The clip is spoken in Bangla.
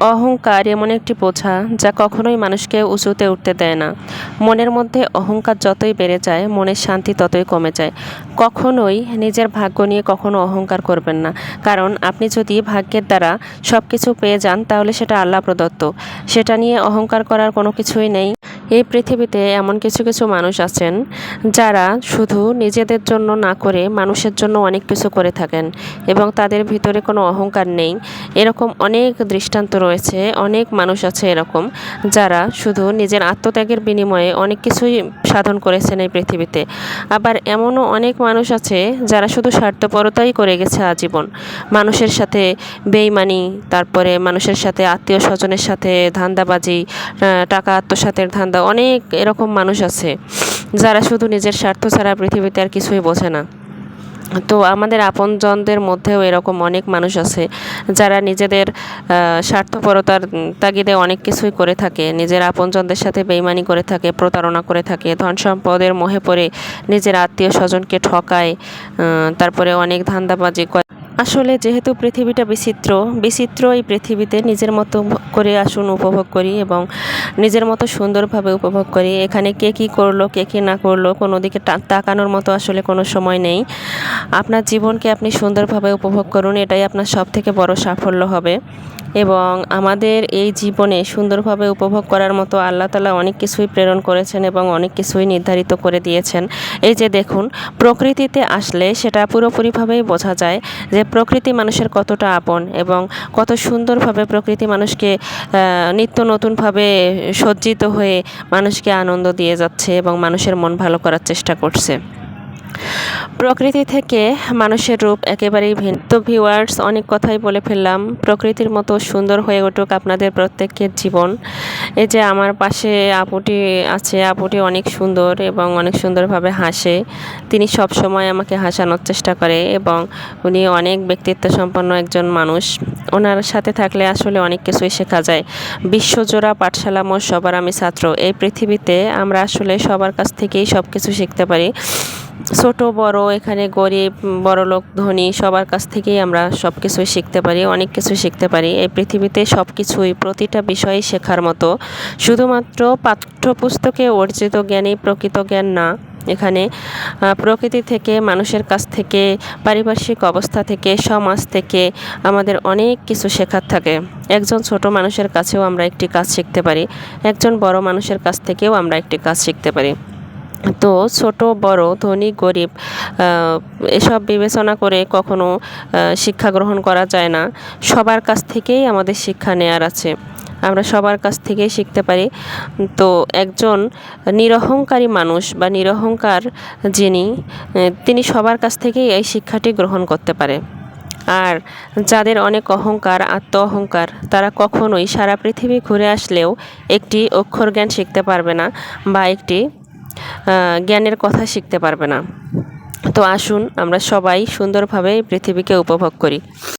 অহংকার এমন একটি বোঝা যা কখনোই মানুষকে উঁচুতে উঠতে দেয় না। মনের মধ্যে অহংকার যতই বেড়ে যায়, মনের শান্তি ততই কমে যায়। কখনোই নিজের ভাগ্য নিয়ে কখনো অহংকার করবেন না। কারণ আপনি যদি ভাগ্যের দ্বারা সব কিছু পেয়ে যান, তাহলে সেটা আল্লাহ প্রদত্ত। সেটা নিয়ে অহংকার করার কোনো কিছুই নেই। এই পৃথিবীতে এমন কিছু কিছু মানুষ আছেন যারা শুধু নিজেদের জন্য না করে মানুষের জন্য অনেক কিছু করে থাকেন এবং তাদের ভিতরে কোনো অহংকার নেই। এরকম অনেক দৃষ্টান্ত রয়েছে, অনেক মানুষ আছে এরকম যারা শুধু নিজের আত্মত্যাগের বিনিময়ে অনেক কিছুই সাধন করেছেন এই পৃথিবীতে। আবার এমনও অনেক মানুষ আছে যারা শুধু স্বার্থপরতাই করে গেছে আজীবন। মানুষের সাথে বেইমানি, তারপরে মানুষের সাথে আত্মীয় স্বজনের সাথে ধান্দাবাজি টাকা আত্মসাতের ধান্দা, অনেক এরকম মানুষ আছে যারা শুধু নিজের স্বার্থ ছাড়া পৃথিবীতে আর কিছুই বোঝে না। তো আমাদের আপনজনদের মধ্যেও এরকম অনেক মানুষ আছে যারা নিজেদের স্বার্থপরতার তাগিদে অনেক কিছুই করে থাকে। নিজের আপনজনদের সাথে বেইমানি করে থাকে, প্রতারণা করে থাকে, ধন সম্পদের মোহে পড়ে নিজের আত্মীয় স্বজনকে ঠকায় তারপরে অনেক ধান্দাবাজি করে। আসলে যেহেতু পৃথিবীটা বিচিত্র বিচিত্র এই পৃথিবীতে নিজের মতো করে আসুন উপভোগ করি এবং নিজের মতো সুন্দরভাবে উপভোগ করি। এখানে কে কী করল, কে কী না করল, কোনো দিকে তাকানোর মতো আসলে কোনো সময় নেই। আপনার জীবনকে আপনি সুন্দরভাবে উপভোগ করুন, এটাই আপনার সব থেকে বড় সাফল্য হবে। এবং আমাদের এই জীবনে সুন্দরভাবে উপভোগ করার মতো আল্লাহ তালা অনেক কিছুই প্রেরণ করেছেন এবং অনেক কিছুই নির্ধারিত করে দিয়েছেন। এই যে দেখুন, প্রকৃতিতে আসলে সেটা পুরোপুরিভাবেই বোঝা যায় যে প্রকৃতি মানুষের কতটা আপন এবং কত সুন্দরভাবে প্রকৃতি মানুষকে নিত্য নতুনভাবে সজ্জিত হয়ে মানুষকে আনন্দ দিয়ে যাচ্ছে এবং মানুষের মন ভালো করার চেষ্টা করছে। প্রকৃতি থেকে মানুষের রূপ একেবারেই ভিন্ন। তো ভিউয়ার্স অনেক কথাই বলে ফেললাম। প্রকৃতির মতো সুন্দর হয়ে উঠুক আপনাদের প্রত্যেকের জীবন। এই যে আমার পাশে আপুটি আছে, আপুটি অনেক সুন্দর এবং অনেক সুন্দরভাবে হাসে। তিনি সব সময় আমাকে হাসানোর চেষ্টা করে এবং উনি অনেক ব্যক্তিত্ব সম্পন্ন একজন মানুষ। ওনার সাথে থাকলে আসলে অনেক কিছুই শেখা যায়। বিশ্বজোড়া পাঠশালা মোর সবার আমি ছাত্র। এই পৃথিবীতে আমরা আসলে সবার কাছ থেকেই সব কিছু শিখতে পারি। ছোট, বড়, এখানে গরিব, বড়লোক, ধনী, সবার কাছ থেকেই আমরা সব কিছুই শিখতে পারি, অনেক কিছু শিখতে পারি। এই পৃথিবীতে সব কিছুই প্রতিটা বিষয়ই শেখার মতো। শুধুমাত্র পাঠ্যপুস্তকে অর্জিত জ্ঞানই প্রকৃত জ্ঞান না, এখানে প্রকৃতি থেকে, মানুষের কাছ থেকে, পারিপার্শ্বিক অবস্থা থেকে, সমাজ থেকে আমাদের অনেক কিছু শেখার থাকে। একজন ছোট মানুষের কাছেও আমরা একটি কাজ শিখতে পারি, একজন বড় মানুষের কাছ থেকেও আমরা একটি কাজ শিখতে পারি। তো ছোট, বড়, ধনী, গরিব এসব বিবেচনা করে কখনো শিক্ষা গ্রহণ করা যায় না। সবার কাছ থেকেই আমাদের শিক্ষা নেয়ার আছে। আমরা সবার কাছ থেকেই শিখতে পারি। তো একজন নিরহংকারী মানুষ বা নিরহংকার যিনি তিনি সবার কাছ থেকেই এই শিক্ষাটি গ্রহণ করতে পারে। আর যাদের অনেক অহংকার আত্ম অহংকার তারা কখনোই সারা পৃথিবী ঘুরে আসলেও একটি অক্ষর জ্ঞান শিখতে পারবে না বা একটি জ্ঞানের কথা শিখতে পারবে না। তো আসুন আমরা সবাই সুন্দরভাবে পৃথিবীকে উপভোগ করি।